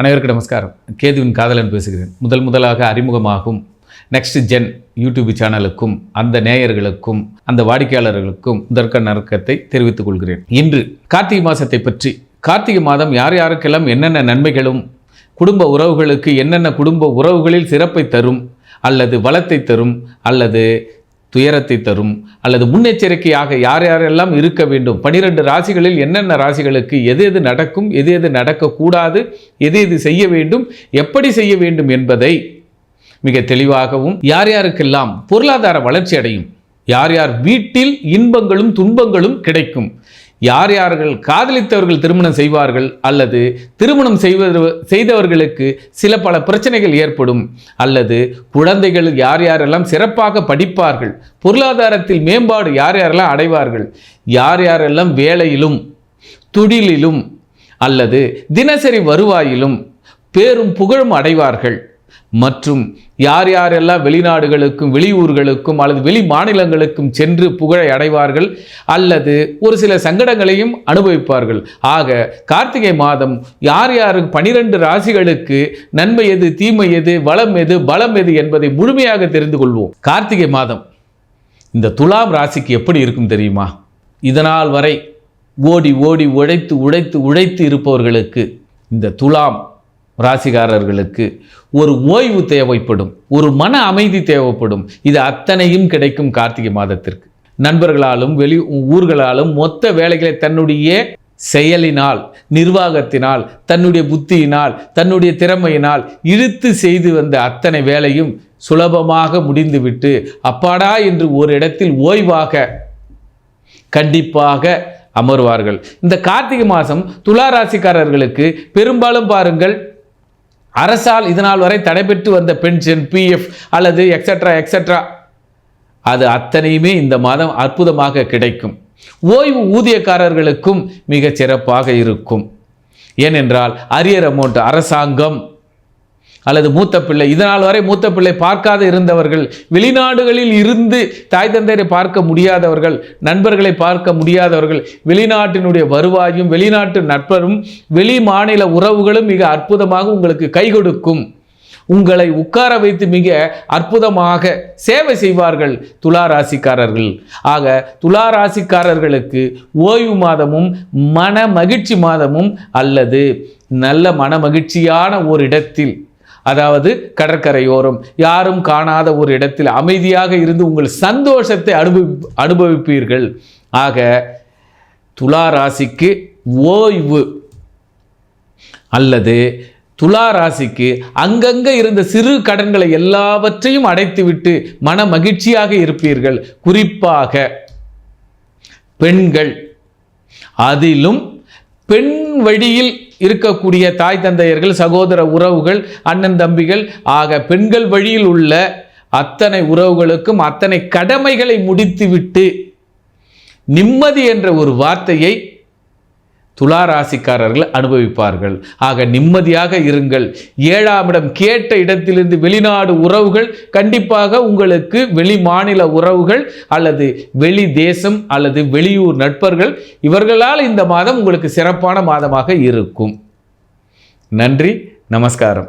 அனைவருக்கு நமஸ்காரம். கேதுவின் காதலன் பேசுகிறேன். முதல் முதலாக அறிமுகமாகும் நெக்ஸ்ட் ஜென் யூடியூப் சேனலுக்கும் அந்த நேயர்களுக்கும் அந்த வாடிக்கையாளர்களுக்கும் முதற்க நறுக்கத்தை தெரிவித்துக் கொள்கிறேன். இன்று கார்த்திகை மாதத்தை பற்றி கார்த்திகை மாதம் யார் யாருக்கெல்லாம் என்னென்ன நன்மைகளும் குடும்ப உறவுகளுக்கு என்னென்ன குடும்ப உறவுகளில் சிறப்பை தரும் அல்லது வளத்தை தரும் அல்லது துயரத்தை தரும் அல்லது முன்னெச்சரிக்கையாக யார் யாரெல்லாம் இருக்க வேண்டும்? பனிரெண்டு ராசிகளில் என்னென்ன ராசிகளுக்கு எது எது நடக்கும் எது எது நடக்கக்கூடாது எது எது செய்ய வேண்டும் எப்படி செய்ய வேண்டும் என்பதை மிக தெளிவாகவும் யார் யாருக்கெல்லாம் பொருளாதார வளர்ச்சி அடையும் யார் யார் வீட்டில் இன்பங்களும் துன்பங்களும் கிடைக்கும் யார் யார்கள் காதலித்தவர்கள் திருமணம் செய்வார்கள் அல்லது திருமணம் செய்வது செய்தவர்களுக்கு சில பல பிரச்சனைகள் ஏற்படும். அல்லது குழந்தைகள் யார் யாரெல்லாம் சிறப்பாக படிப்பார்கள் பொருளாதாரத்தில் மேம்பாடு யார் யாரெல்லாம் அடைவார்கள் யார் யாரெல்லாம் வேலையிலும் தொழிலிலும் அல்லது தினசரி வருவாயிலும் பேரும் புகழும் அடைவார்கள். மற்றும் யார் யாரெல்லாம் வெளிநாடுகளுக்கும் வெளியூர்களுக்கும் அல்லது வெளி மாநிலங்களுக்கும் சென்று புகழை அடைவார்கள் அல்லது ஒரு சில சங்கடங்களையும் அனுபவிப்பார்கள். ஆக கார்த்திகை மாதம் யார் யார் பனிரெண்டு ராசிகளுக்கு நன்மை எது தீமை எது வளம் எது பலம் எது என்பதை முழுமையாக தெரிந்து கொள்வோம். கார்த்திகை மாதம் இந்த துலாம் ராசிக்கு எப்படி இருக்கும் தெரியுமா? இதனால் வரை ஓடி ஓடி உழைத்து உழைத்து உழைத்து இருப்பவர்களுக்கு இந்த துலாம் ராசிகாரர்களுக்கு ஒரு ஓய்வு தேவைப்படும் ஒரு மன அமைதி தேவைப்படும். இது அத்தனையும் கிடைக்கும் கார்த்திகை மாதத்திற்கு. நண்பர்களாலும் வெளி ஊர்களாலும் மொத்த வேலைகளை தன்னுடைய செயலினால் நிர்வாகத்தினால் தன்னுடைய புத்தியினால் தன்னுடைய திறமையினால் இழுத்து செய்து வந்த அத்தனை வேலையும் சுலபமாக முடிந்துவிட்டு அப்பாடா என்று ஒரு இடத்தில் ஓய்வாக கண்டிப்பாக அமர்வார்கள். இந்த கார்த்திகை மாதம் துலா ராசிக்காரர்களுக்கு பெரும்பாலும் பாருங்கள் அரசால் இதனால் வரை தடைபெற்று வந்த பென்ஷன் பிஎஃப் அல்லது எக்ஸட்ரா எக்ஸட்ரா அது அத்தனையுமே இந்த மாதம் அற்புதமாக கிடைக்கும். ஓய்வு ஊதியக்காரர்களுக்கும் மிகச் சிறப்பாக இருக்கும். ஏனென்றால் அரியர் அமௌண்ட் அரசாங்கம் அல்லது மூத்த பிள்ளை. இதனால் வரை மூத்த பிள்ளை பார்க்காத இருந்தவர்கள். வெளிநாடுகளில் இருந்து தாய் தந்தையரை பார்க்க முடியாதவர்கள் நண்பர்களை பார்க்க முடியாதவர்கள் வெளிநாட்டினுடைய வருவாயும் வெளிநாட்டு நட்பரும் வெளி மாநில உறவுகளும் மிக அற்புதமாக உங்களுக்கு கை கொடுக்கும். உங்களை உட்கார வைத்து மிக அற்புதமாக சேவை செய்வார்கள் துலா ராசிக்காரர்கள். ஆக துலா ராசிக்காரர்களுக்கு ஓய்வு மாதமும் மன மகிழ்ச்சி மாதமும் அல்லது நல்ல மன மகிழ்ச்சியான ஒரு இடத்தில் அதாவது கடற்கரையோரம். யாரும் காணாத ஒரு இடத்தில் அமைதியாக இருந்து உங்கள் சந்தோஷத்தை அனுபவி அனுபவிப்பீர்கள். ஆக துலா ராசிக்கு ஓய்வு அல்லது துலா ராசிக்கு அங்கங்கே இருந்த சிறு கடன்களை எல்லாவற்றையும் அடைத்துவிட்டு மன மகிழ்ச்சியாக இருப்பீர்கள். குறிப்பாக பெண்கள். அதிலும் பெண் வழியில் இருக்கக்கூடிய தாய் தந்தையர்கள் சகோதர உறவுகள் அண்ணன் தம்பிகள் ஆக பெண்கள் வழியில் உள்ள அத்தனை உறவுகளுக்கும் அத்தனை கடமைகளை முடித்துவிட்டு நிம்மதி என்ற ஒரு வார்த்தையை துலா ராசிக்காரர்கள் அனுபவிப்பார்கள். ஆக நிம்மதியாக இருங்கள். ஏழாம் இடம் கேட்ட இடத்திலிருந்து வெளிநாடு உறவுகள் கண்டிப்பாக உங்களுக்கு வெளி மாநில உறவுகள் அல்லது வெளி தேசம் அல்லது வெளியூர் நட்பர்கள் இவர்களால் இந்த மாதம் உங்களுக்கு சிறப்பான மாதமாக இருக்கும். நன்றி நமஸ்காரம்.